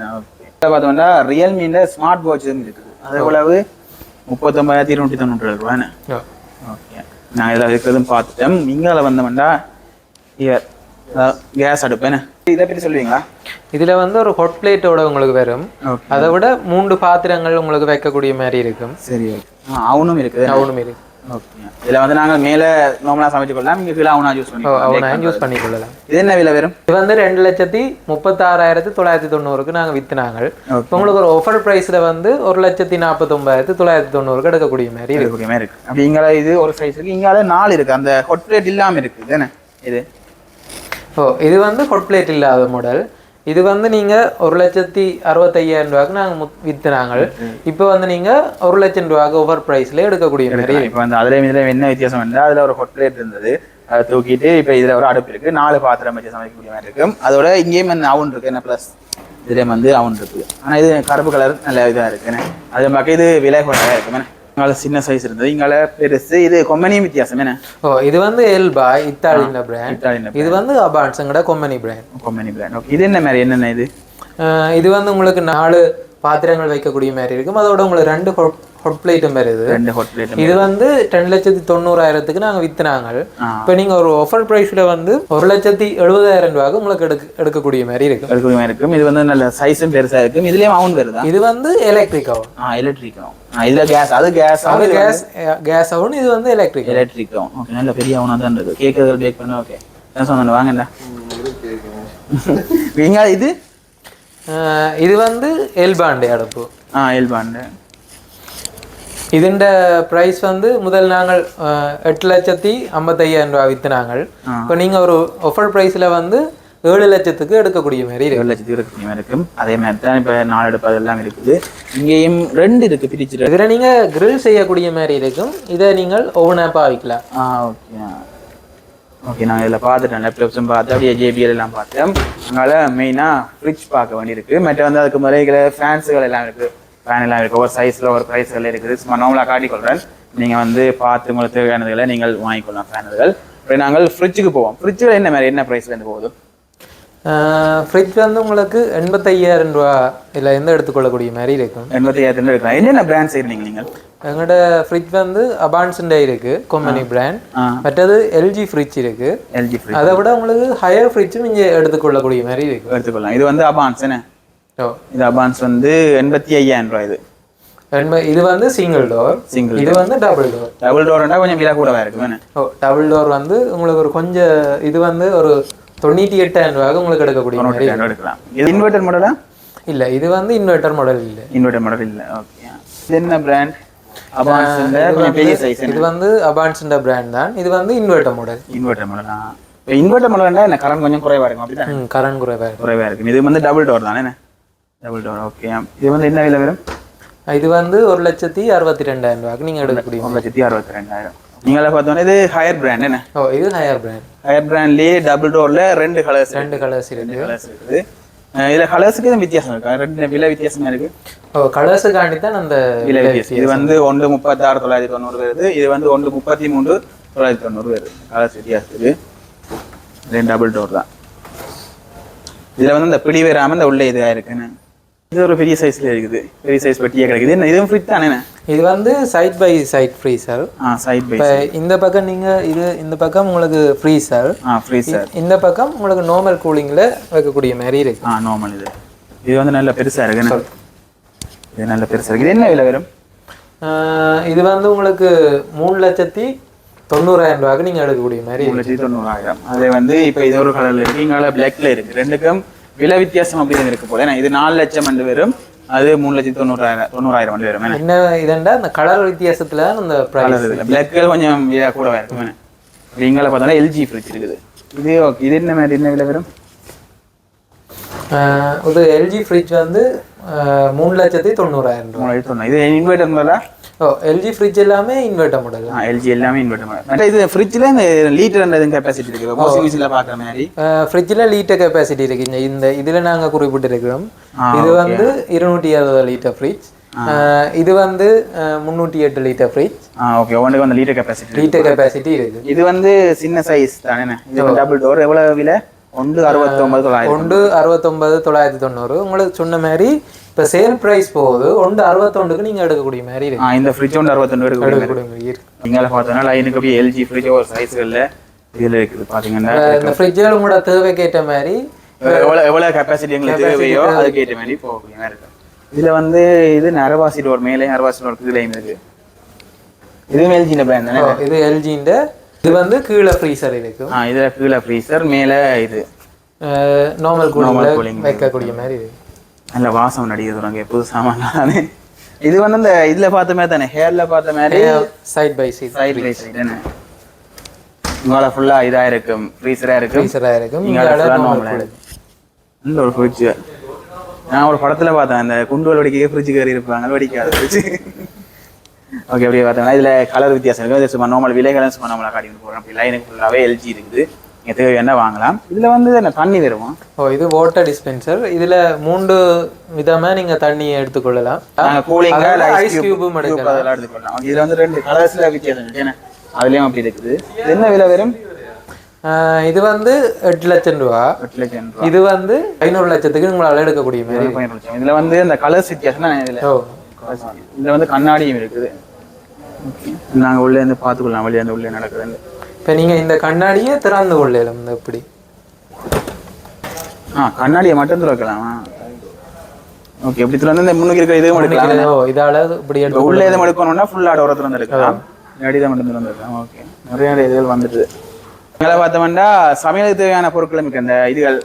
பார்த்தோம்னா ரியல்மியில் ஸ்மார்ட் வாட்சும் இருக்குது. அது எவ்வளவு? முப்பத்தொம்பதாயிரத்தி இருநூற்றி தொண்ணூற்றி ரூபான்னு ஓகே நான் இதில் இருக்கிறதும் பார்த்துட்டேன். இங்கால வந்தோம்னா இயர் கேஸ் அடுப்பேன்னு. இதை பற்றி சொல்லுவீங்களா? இதுல வந்து ஒரு ஹொட் பிளேட்டோட உங்களுக்கு வரும். அதை விட மூன்று பாத்திரங்கள் உங்களுக்கு வைக்கக்கூடிய மாதிரி இருக்கும். சரி அவனும் இருக்குது. அவனும் இருக்கு இதில் வந்து நாங்கள் மேலே நார்மலாக சமைச்சு கொள்ளலாம் இங்கே கீழே அவனா யூஸ் பண்ணி அவனை யூஸ் பண்ணிக்கொள்ளலாம். இது என்ன விலை வரும்? இது வந்து ரெண்டு லட்சத்தி முப்பத்தாறாயிரத்தி தொள்ளாயிரத்தி தொண்ணூறுக்கு நாங்கள் வித்துனாங்க. இப்போ உங்களுக்கு ஒரு ஆஃபர் ப்ரைஸில் வந்து ஒரு லட்சத்தி நாற்பத்தொம்பதாயிரத்தி தொள்ளாயிரத்தி தொண்ணூறுக்கு எடுக்கக்கூடிய மாதிரி இருக்கு. இருக்கக்கூடிய மாதிரி இருக்கு. அப்படி இங்கால இது ஒரு சைஸ் இருக்கு. இங்கால நாலு இருக்கு. அந்த ஹொட் பிளேட் இல்லாமல் இருக்குது தானே இது? ஓ இது வந்து ஹொட் பிளேட் இல்லாத மாடல் இது வந்து நீங்க ஒரு லட்சத்தி அறுபத்தையாயிரம் ரூபாய்க்கு நாங்கள் வித்துனாங்க. இப்போ வந்து நீங்க ஒரு லட்சம் ரூபாய்க்கு ஓவர் ப்ரைஸ்ல எடுக்கக்கூடிய மாதிரி இப்போ வந்து அதுல இதுல என்ன வித்தியாசம் இருந்தால் அதுல ஒரு ஹொட் பிளேட் இருந்தது. அதை தூக்கிட்டு இப்போ இதுல ஒரு அடுப்பு இருக்கு. நாலு பாத்திரம் வச்சு சமைக்கக்கூடிய மாதிரி இருக்கும். அதோட இங்கேயும் வந்து அவுன் இருக்கு. என்ன ப்ளஸ் இதுலேயும் வந்து அவுன் இருக்கு. ஆனா இது கருப்பு கலர் நல்ல இதா இருக்குன்னு அது மக்கள் இது விலை குறைவா இருக்குமே. இங்கால சின்ன சைஸ் இருந்தது. இங்கால பெருசு. இது கொம்பனியும் வித்தியாசம் என்ன? ஓ இது வந்து எல்பா இத்தாலியின் பிராண்ட் இத்தாலியன் இது வந்து அபான்ஸுங்கட company brand company brand okay இது என்ன மாதிரி? என்னென்ன இது? இது வந்து உங்களுக்கு நாலு பாத்திரங்கள் வைக்கக்கூடிய மாதிரி இருக்கும். அதோட உங்களுக்கு ரெண்டு ஹொட் பிளேட்டும் வருது ரெண்டு ஹொட் பிளேட் இது வந்து ரெண்டு லட்சத்தி தொண்ணூறாயிரத்துக்கு நாங்க வித்துனாங்க. இப்போ நீங்க ஒரு ஆஃபர் ப்ரைஸ்ல வந்து ஒரு லட்சத்தி எழுபதாயிரம் ரூபாய்க்கு உங்களுக்கு எடுக்க எடுக்கக்கூடிய மாதிரி இருக்கும். இருக்கக்கூடிய மாதிரி இருக்கும். இது வந்து நல்ல சைஸும் பெருசா இருக்கும். இதுலயும் அவன் வருதா இது வந்து எலக்ட்ரிக் ஆகும் ஆ எலக்ட்ரிக்கும் ஆ இதுல கேஸ் அது கேஸ் அது கேஸ் கேஸ் ஆகும் இது வந்து எலக்ட்ரிக் எலக்ட்ரிக்கும் ஓகே நல்ல பெரிய அவனா தான் இருக்கு. கேக்கு பேக் பண்ண ஓகே என்ன சொன்ன வாங்கண்டா நீங்க இது? இது வந்து எல்பாண்டே அடுப்பு. ஆ எல்பாண்டு ഇതിന്റെ പ്രൈസ് வந்து முதல் நாங்கள் அஹ், எட்டு லட்சத்தி ஐம்பத்தையாயிரம் ரூபா வித்துனாங்க ஆ. இப்போ நீங்க ஒரு ஆஃபர் ப்ரைஸ்ல வந்து ஏழு லட்சத்துக்கு எடுக்கக்கூடிய மாதிரி இருக்கு ஏழு லட்சத்துக்கு இருக்கக்கூடிய மாதிரி இருக்கும் அதே மாதிரி தான் இப்போ நாலு எடுப்பு அதெல்லாம் இருக்குது இங்கேயும் ரெண்டு இருக்கு பிரிச்சுட்டு இதுல நீங்க கிரில் செய்யக்கூடிய மாதிரி இருக்கும் இதை நீங்கள் ஓவன் ஆப்பா வைக்கலாம் ஆ ஓகே ஓகே நான் இதில் பார்த்துட்டேன் லேப்டாப்ஸும் பார்த்து அப்படியே ஜேபிஎல் எல்லாம் பார்த்தேன் அதனால மெயினாக ஃப்ரிட்ஜ் பார்க்க வேண்டியிருக்கு மற்ற வந்து அதுக்கு முறைகளை ஃபேன்ஸுகள் எல்லாம் இருக்குது ஃபேன் எல்லாம் இருக்குது ஒரு சைஸில் ஒரு ப்ரைஸ்கள் இருக்குது. சும்மா நார்மலாக காட்டிக்கொள்கிறேன் நீங்கள் வந்து பார்த்து உங்களுக்கு தேவையானதுகளை நீங்கள் வாங்கிக்கொள்ளலாம் ஃபேனுகள் அப்புறம் நாங்கள் ஃப்ரிட்ஜுக்கு போவோம். ஃப்ரிட்ஜில் என்ன மாதிரி என்ன ப்ரைஸ்லேருந்து போகுது? ஃப்ரிட்ஜ் வந்து உங்களுக்கு எண்பத்தையாயிரம் ரூபா இதில் எந்த எடுத்துக்கொள்ளக்கூடிய மாதிரி இருக்கும். எண்பத்தி ஐயாயிரத்துல இருக்கலாம் என்னென்ன பிராண்ட் செய்கிறீங்க நீங்கள்? எங்களோட ஃப்ரிட்ஜ் வந்து அபான்ஸ்ண்டே இருக்கு கம்பெனி பிராண்ட் மற்றது எல்ஜி ஃப்ரிட்ஜ் இருக்கு. எல்ஜி அதை விட உங்களுக்கு ஹையர் ஃப்ரிட்ஜும் இங்கே எடுத்துக்கொள்ளக்கூடிய மாதிரி இருக்கு எடுத்துக்கொள்ளலாம். இது வந்து அபான்ஸ் என்ன? இது அபான்ஸ் வந்து எண்பத்தி ஐயாயிரம் ரூபாய் இது. இது வந்து சிங்கிள் டோர் சிங்கிள் இது வந்து டபுள் டோர் டபுள் டோர்னா கொஞ்சம் விலை கூடவா இருக்கு ஓ டபுள் டோர் வந்து உங்களுக்கு ஒரு கொஞ்சம் இது வந்து ஒரு தொண்ணூற்றி எட்டாயிரம் ரூபாய்க்கு உங்களுக்கு எடுக்கக்கூடிய மாதிரி எடுக்கலாம். இது இன்வெர்டர் மாடலா இல்லை இது வந்து இன்வெர்டர் மாடல் இல்லை. இன்வெர்டர் மாடல் இல்லை ஓகே இது என்ன பிராண்ட் இது வந்து அபான்ஸ்ன்ற பிராண்ட் தான். இது வந்து இன்வெர்டர் மாடல் இன்வெர்டர் மாடலா இன்வெர்டர் மாடல்னா என்ன? கரண்ட் கொஞ்சம் குறைவா இருக்கும் அப்படிதான்? கரண்ட் குறைவாக குறைவா இருக்கும். இது வந்து டபுள் டோர் தானே டபுள் டோர் ஓகே இது வந்து என்ன விலை வரும்? இது வந்து ஒரு லட்சத்தி அறுபத்தி ரெண்டாயிரம் ரூபாய்க்கு நீங்கள் எடுக்கக்கூடிய ஒரு லட்சத்தி அறுபத்தி ரெண்டாயிரம் நீங்களே பார்த்தோன்னா இது ஹையர் பிராண்ட் என்ன? ஓ இது ஹையர் பிராண்ட் ஹையர் பிராண்ட்லேயே டபுள் டோர்ல ரெண்டு கலர்ஸ் ரெண்டு கலர்ஸ் இருக்கு கலர்ஸ் இருக்குது. இதுல கலர்ஸுக்கு வித்தியாசம் இருக்கா? ரெண்டு விலை வித்தியாசமா இருக்கு? ஓ கலர்ஸுக்காண்டி தான் அந்த விலை வித்தியாசம். இது வந்து ஒன்று முப்பத்தாறு தொள்ளாயிரத்தி தொண்ணூறு வருது. இது வந்து ஒன்று முப்பத்தி மூன்று தொள்ளாயிரத்தி தொண்ணூறு வருது. கலர்ஸ் வித்தியாசத்துக்கு ரெண்டு டபுள் டோர் தான். இதுல வந்து இந்த பிடி வராம இந்த உள்ள இதுவா இருக்குன்னு இது ஒரு பெரிய சைஸ்ல இருக்குது. பெரிய சைஸ் பெட்டியே கிடைக்குது. என்ன இதுவும் ஃப்ரிட் தானே இது வந்து சைட் பை சைட் ஃப்ரீசர் ஆ சைட் பை இந்த பக்கம் நீங்கள் இது இந்த பக்கம் உங்களுக்கு ஃப்ரீசர் ஆ ஃப்ரீசர் இந்த பக்கம் உங்களுக்கு நார்மல் கூலிங்கில் வைக்கக்கூடிய மாதிரி இருக்கு. ஆ நார்மல் இது. இது வந்து நல்ல பெருசா இருக்கு என்ன? இது நல்ல பெருசா இருக்கு. இது என்ன விலை வரும்? இது வந்து உங்களுக்கு மூணு லட்சத்தி தொண்ணூறாயிரம் ரூபாய்க்கு நீங்கள் எடுக்கக்கூடிய மாதிரி மூணு லட்சத்தி தொண்ணூறாயிரம். அது வந்து இப்போ இது ஒரு கலர்ல இருக்கு. இங்கால பிளாக்ல இருக்கு. ரெண்டுக்கும் விலை வித்தியாசம் அப்படின்னு இருக்கு போல. ஏன்னா இது நாலு லட்சம் ரெண்டு வரும் அது மூணு லட்சத்தி தொண்ணூறாயிரம் தொண்ணூறாயிரம் ரெண்டு வரும் என்ன இதண்டா? அந்த கலர் வித்தியாசத்துல அந்த ப்ரைஸ் பிளாக்கள் கொஞ்சம் கூட இருக்கும். இங்கே பார்த்தோம்னா எல்ஜி ஃப்ரிட்ஜ் இருக்குது. இது okay. இது என்ன மாதிரி என்ன விலை வரும்? இது எல்ஜி ஃப்ரிட்ஜ் வந்து மூணு லட்சத்தி தொண்ணூறாயிரம் மூணு சொன்னோம் இது இன்வெர்டர் முதல்ல ஓ எல்ஜி ஃப்ரிட்ஜ் எல்லாமே இன்வெர்ட்டர் மாடல் எல்ஜி எல்லாமே இன்வெர்டர் மற்ற இது ஃப்ரிட்ஜில் இந்த லீட்டர் அந்த கெப்பாசிட்டி இருக்குது வாஷிங் மிஷினில் பார்க்குற மாதிரி. ஃப்ரிட்ஜில் லீட்டர் கெப்பாசிட்டி இருக்கு. இந்த- இதில் நாங்கள் குறிப்பிட்டிருக்கிறோம். இது வந்து இருநூற்றி அறுபது லிட்டர் ஃப்ரிட்ஜ் இது வந்து முந்நூற்றி எட்டு லிட்டர் ஃப்ரிட்ஜ் ஓகே ஒன்றுக்கு வந்து லீட்டர் கெப்பாசிட்டி லிட்டர் கெப்பாசிட்டி இருக்கு. இது வந்து சின்ன சைஸ் தானே இது டபுள் டோர் எவ்வளவு விலை? ஒன்று அறுபத்தொம்பது தொள்ளாயிரம் ஒன்று அறுபத்தொன்பது தொள்ளாயிரத்தி தொண்ணூறு. உங்களுக்கு சொன்ன மாதிரி இப்போ சேல் ப்ரைஸ் போகுது. ஒன்று அறுபத்தொண்டுக்கு நீங்கள் எடுக்கக்கூடிய மாதிரி இருக்கு. இந்த ஃப்ரிட்ஜ் ஒன்று அறுபத்தொன்று எடுக்க எடுக்கக்கூடிய மாதிரி இருக்கு. நீங்கள பார்த்தோன்னா லைனுக்கு அப்படியே எல்ஜி ஃப்ரிட்ஜ் ஒரு சைஸ்களில் இதில் இருக்குது பார்த்தீங்கன்னா. இந்த ஃப்ரிட்ஜில் உங்களோட தேவைக்கேற்ற மாதிரி எவ்வளோ எவ்வளோ கெப்பாசிட்டி எங்களுக்கு தேவையோ ஏற்ற மாதிரி போகக்கூடிய மாதிரி இருக்கும் இதில் வந்து இது நரவாசி டோர் மேலே நரவாசி டோர் இதுலேயும் இருக்கு. இதுவும் எல்ஜியில் பிராண்ட் தானே? இது எல்ஜின்ற இது வந்து கீழே ஃப்ரீசர் இருக்கும் ஆ இதில் கீழே ஃப்ரீசர் மேலே இது. Normal cooling. வைக்கக்கூடிய மாதிரி இருக்கு. நல்ல வாசம் நடிகை சொல்கிறாங்க புது சாமான் இது வந்து அந்த இதில் பார்த்த மாதிரி தானே ஹேரில் பார்த்த மாதிரி? Side by side side by side தானே. இங்கே ஃபுல்லாக இதாக இருக்கும் ஃப்ரீசராக இருக்கும். ஃப்ரீசராக இருக்கும். இங்கே இங்கே ஃபுல்லாக நார்மல் நார்மலாக இருக்கு இந்த ஒரு ஃப்ரிட்ஜ் நான் ஒரு படத்தில் பார்த்தேன் அந்த குண்டுவல் வெடிக்க ஃப்ரிட்ஜ் கறி இருப்பாங்க வெடிக்காத. ஃப்ரிட்ஜ் ஓகே அப்படியே பார்த்தோம்னா இதில் கலர் வித்தியாசம் இருக்குது இது சும்மா நார்மல் விலைகளும் சும்மா நார்மலாக காட்டிட்டு போகிறோம் அப்படி லைனுக்கு ஃபுல்லாகவே எல்ஜி இருக்குது. நீங்கள் தேவையான வாங்கலாம்? இதில் வந்து என்ன தண்ணி வருமா ஓ இது வாட்டர் டிஸ்பென்சர் இதுல மூன்று விதமா நீங்க தண்ணியை எடுத்துக்கொள்ளலாம். நாங்கள் கூலிங்க ஐஸ் கியூபும் எடுக்கலாம். எடுத்துக்கலாம் இதில் வந்து ரெண்டு கலர்ஸில் வித்தியாசம் ஏன்னா அதுலேயும் அப்படி இருக்குது. என்ன விலை வரும்? இது வந்து எட்டு லட்சம் ரூபா. எட்டு லட்சம் ரூபா. இது வந்து ஐநூறு லட்சத்துக்கு உங்களால எடுக்கக்கூடிய மாதிரி. இதில் வந்து இந்த கலர்ஸ் வித்தியாசம் தான் இதில். ஓ. இதில் வந்து கண்ணாடியும் இருக்குது. நாங்கள் உள்ளே இருந்து பார்த்துக்கலாம் வெளியே இருந்து உள்ளே நடக்குதுன்னு இப்ப நீங்க இந்த கண்ணாடியை திறந்து கொள்ளலாம் இந்த இப்படி ஆ கண்ணாடியை மட்டும் திறக்கலாமா? ஓகே இப்படி திறந்து இந்த முன்னுக்கு இருக்கிற இதுவும் எடுக்கலாம் ஓ இதால இப்படி இப்போ எடுத்து உள்ளே எதுவும் எடுக்கணும்னா ஃபுல்லாக டோரை திறந்து எடுக்கலாம் இல்லாடி தான் மட்டும் திறந்து எடுக்கலாம் ஓகே நிறைய நிறைய இதுகள் வந்துட்டு எங்களை பார்த்தோம்னா சமையலுக்கு தேவையான பொருட்களும் இருக்கு. அந்த இதுகள்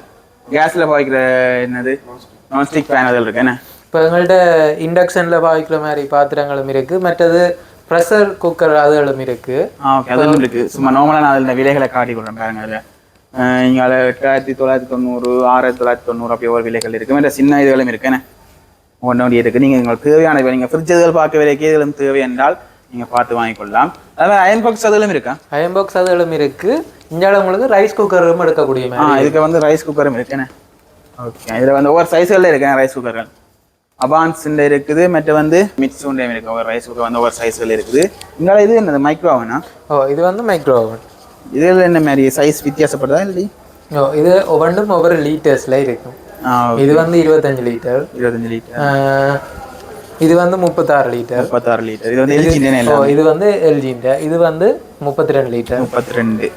கேஸில் பாய்க்கிற என்னது? நான்ஸ்டிக் பேன் அதில் இருக்கு. என்ன? இப்போ எங்கள்கிட்ட இண்டக்ஷன்ல பாவிக்கிற மாதிரி பாத்திரங்களும் இருக்கு. மற்றது ப்ரெஷர் குக்கர் அதுகளும் இருக்கு. ஓகே அதுவும் இருக்கு. சும்மா நார்மலாக நான் அதில் விலைகளை காட்டி கொடுறேன் பாருங்க அதில். இங்கே அதில் எட்டாயிரத்தி தொள்ளாயிரத்தி தொண்ணூறு ஆயிரத்தி தொள்ளாயிரத்தி தொண்ணூறு அப்படி ஒரு விலைகள் இருக்கு. மற்ற சின்ன இதுகளும் இருக்குண்ணே ஒன்று ஒன்று இருக்கு. நீங்கள் உங்களுக்கு தேவையான நீங்கள் ஃப்ரிட்ஜ் இதுகள் பார்க்க விலைக்கு இதுகளும் தேவை என்றால் நீங்கள் பார்த்து வாங்கிக்கொள்ளலாம். அதாவது அயன் பாக்ஸ் அதுகளும் இருக்கா? அயன் பாக்ஸ் அதுகளும் இருக்கு. இந்தியாவில் உங்களுக்கு ரைஸ் குக்கரும் எடுக்கக்கூடிய ஆ இதுக்கு வந்து ரைஸ் குக்கரும் இருக்குண்ணே ஓகே இதில் வந்து ஒவ்வொரு சைஸ்களில் இருக்குண்ணே ரைஸ் குக்கர்கள் அபான்ஸ் இருக்குது மற்ற வந்து மிட்ஸுண்டையும் இருக்கு. ஒவ்வொரு ரைஸ் குக்கர் வந்து ஒவ்வொரு சைஸ்கள் இருக்குது. இங்கே இது என்னது மைக்ரோவனா ஓ இது வந்து மைக்ரோ ஓவன் இதில் என்ன மாதிரி சைஸ் வித்தியாசப்படுதா இல்லை ஓ இது ஒவ்வொன்றும் ஒவ்வொரு லீட்டர்ஸ்ல இருக்கும். இது வந்து இருபத்தஞ்சு லிட்டர் இருபத்தஞ்சு லிட்டர் இது வந்து முப்பத்தாறு லிட்டர் முப்பத்தாறு லிட்டர் இது வந்து எல்ஜி இது வந்து எல்ஜின்ற இது வந்து முப்பத்தி ரெண்டு லிட்டர் முப்பத்தி ரெண்டு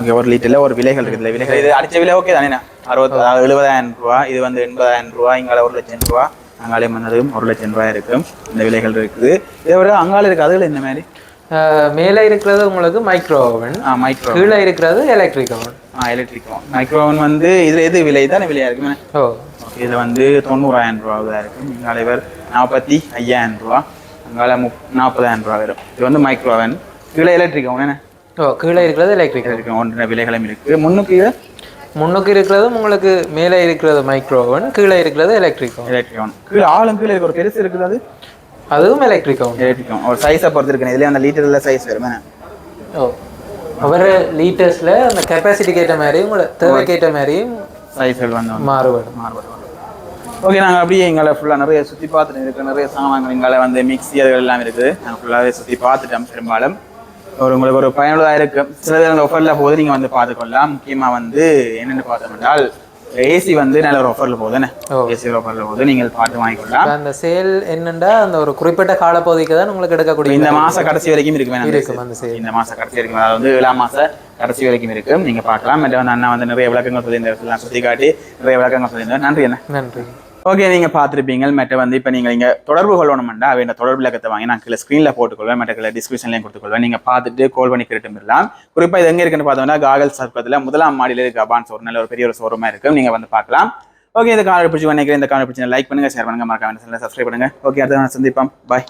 ஓகே ஒரு லிட்டர்ல ஒரு விலைகள் இருக்குது. விலைகள் இது அடிச்ச விலை ஓகே தானே? அறுபத்தி எழுபதாயிரம் ரூபா இது வந்து எண்பதாயிரம் ரூபா இங்கால ஒரு லட்சம் ரூபா அங்காலே வந்ததும் ஒரு லட்சம் ரூபாய் இருக்கும் இந்த விலைகள் இருக்குது. இதை விட அங்கால இருக்கு. அதுல இந்த மாதிரி? மேலே இருக்கிறது உங்களுக்கு மைக்ரோ ஓவன் ஆ மைக்ரோ கீழே இருக்கிறது எலக்ட்ரிக் ஓவன் ஆ எலக்ட்ரிக் மைக்ரோவன் வந்து இதுல எது விலை தானே விலையா இருக்குமே ஓ. இதுல வந்து தொண்ணூறாயிரம் ரூபா தான் இருக்கும் இங்கால இவர் நாற்பத்தி ஐயாயிரம் ரூபா. அங்கால முப் நாற்பதாயிரம் ரூபா வரும். இது வந்து மைக்ரோவன் கீழே எலக்ட்ரிக் ஓவன் என்ன? ஓ கீழே இருக்கிறது எலக்ட்ரிக் இருக்கு ஒன்றரை விலைகளும் இருக்கு. முன்னுக்கு இது முன்னுக்கு இருக்கிறது உங்களுக்கு மேலே இருக்கிறது மைக்ரோ ஓவன் கீழே இருக்கிறது எலக்ட்ரிக் ஓவன் எலக்ட்ரிக் ஓவன் கீழே ஆளும் கீழே ஒரு பெருசு இருக்குது அது அதுவும் எலக்ட்ரிக் ஓவன் எலக்ட்ரிக் ஓவன் ஒரு சைஸை பொறுத்து இருக்கு இதுல அந்த லீட்டர்ல சைஸ் வருமே ஓ. ஒவ்வொரு லீட்டர்ஸில் அந்த கெப்பாசிட்டிக்கு ஏற்ற மாதிரியும் உங்களோட தேவைக்கு ஏற்ற மாதிரியும் சைஸ்கள் வந்து மாறுபடும். மாறுபடும். ஓகே நாங்கள் அப்படியே எங்களை ஃபுல்லாக நிறைய சுற்றி பார்த்துட்டு இருக்கு நிறைய சாமான்கள் எங்களை வந்து மிக்ஸி அதுகள் எல்லாம் இருக்குது. நாங்கள் ஃபுல்லாகவே சுற்றி பார்த்துட்டோம் பெரும்பாலும். ஒரு உங்களுக்கு ஒரு பயனுள்ளதாக இருக்கும். சில அந்த ஆஃபரில் போது நீங்கள் வந்து பார்த்துக்கொள்ளலாம். முக்கியமாக வந்து என்னென்னு பார்த்தோம்னால் ஏசி வந்து நல்ல ஒரு ஆஃபரில் போகுதுன்னு. ஏசி ஆஃபரில் போது நீங்கள் பார்த்து வாங்கிக்கொள்ளலாம். அந்த சேல் என்னண்டா அந்த ஒரு குறிப்பிட்ட காலப்பகுதிக்கு தான் உங்களுக்கு எடுக்கக்கூடிய இந்த மாச கடைசி வரைக்கும் இருக்கு வேணாம் இருக்கும் அந்த சேல் இந்த மாச கடைசி வரைக்கும் அதாவது வந்து ஏழாம் மாச கடைசி வரைக்கும் இருக்கும் நீங்க பார்க்கலாம். மற்ற வந்து அண்ணா வந்து நிறைய விளக்கங்கள் சொல்லியிருந்தார். சுத்தி காட்டி நிறைய விளக்கங்கள் சொல்லியிருந்தார். நன்றி என்ன நன்றி. ஓகே நீங்க பார்த்துருப்பீங்க மற்ற வந்து இப்போ நீங்க இங்க தொடர்பு கொள்ளணும்னா இந்த தொடர்பு விளக்கத்தை வாங்கி நான் கீழே ஸ்க்ரீனில் போட்டுக்கொள்வேன் மற்ற கீழே டிஸ்கிரிப்ஷன்லையும் கொடுத்துக்கொள்வேன். நீங்க பார்த்துட்டு கால் பண்ணி கேட்டு பெறலாம் குறிப்பா இது எங்க இருக்குன்னு பார்த்தோம்னா காகல் சர்க்கத்தில் முதலாம் மாடியில இருக்கு அபான் ஒரு நல்ல ஒரு பெரிய ஒரு ஷோரூமா இருக்கு நீங்க வந்து பார்க்கலாம். ஓகே இந்த காலை பிடிச்சி நினைக்கிறேன். இந்த காலை பிடிச்சி லைக் பண்ணுங்க ஷேர் பண்ணுங்க. மறக்காம சப்ஸ்கிரைப் பண்ணுங்க. ஓகே அடுத்த நான் சந்திப்போம். பாய்